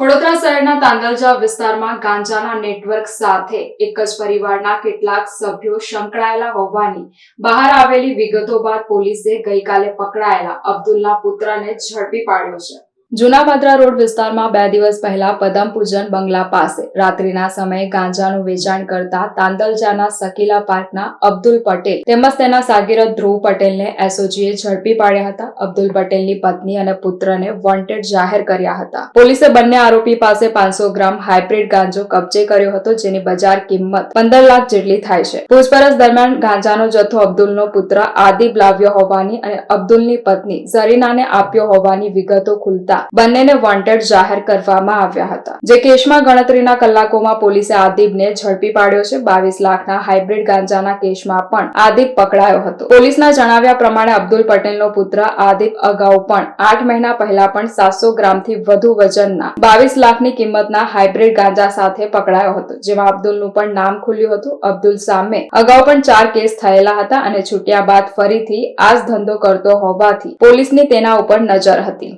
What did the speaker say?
વડોદરા શહેરના તાંદલજા વિસ્તારમાં ગાંજાના નેટવર્ક સાથે એક જ પરિવારના કેટલાક સભ્યો સંકળાયેલા હોવાની બહાર આવેલી વિગતો બાદ પોલીસે ગઈકાલે પકડાયેલા અબ્દુલના પુત્રને ઝડપી પાડ્યો છે. જૂના રોડ વિસ્તારમાં બે દિવસ પહેલા પદમ પૂજન બંગલા પાસે રાત્રિના સમયે ગાંજાનું વેચાણ કરતા તાંદલજાના સકીલા પાર્કના અબ્દુલ પટેલ તેમજ તેના સાગીરથ ધ્રુવ પટેલને એસઓજીએ ઝડપી પાડ્યા હતા. અબ્દુલ પટેલની પત્ની અને પુત્રને વોન્ટેડ જાહેર કર્યા હતા. પોલીસે બંને આરોપી પાસે પાંચસો ગ્રામ હાઇબ્રિડ ગાંજો કબજે કર્યો હતો, જેની બજાર કિંમત પંદર લાખ જેટલી થાય છે. પૂછપરછ દરમિયાન ગાંજાનો જથ્થો અબ્દુલનો પુત્ર આદિબ લાવ્યો હોવાની અને અબ્દુલની પત્ની ઝરીનાને આપ્યો હોવાની વિગતો ખુલતા બંનેને વોન્ટેડ જાહેર કરવામાં આવ્યા હતા. જે કેસમાં ગણતરીના કલાકોમાં પોલીસે આદિબને ઝડપી પાડ્યો છે. બાવીસ લાખના હાઇબ્રિડ ગાંજાના કેસમાં પણ આદિબ પકડાયો હતો. પોલીસના જણાવ્યા પ્રમાણે અબ્દુલ પટેલનો પુત્ર આદિબ અગાઉ પણ આઠ મહિના પહેલા પણ સાતસો ગ્રામથી વધુ વજનના બાવીસ લાખની કિંમતના હાઇબ્રિડ ગાંજા સાથે પકડાયો હતો. જેમાં અબ્દુલનું પણ નામ ખુલ્યું હતું. અબ્દુલ સામે અગાઉ પણ ચાર કેસ થયેલા હતા અને છૂટ્યા બાદ ફરીથી આ જ ધંધો કરતો હોવાથી પોલીસની તેના ઉપર નજર હતી.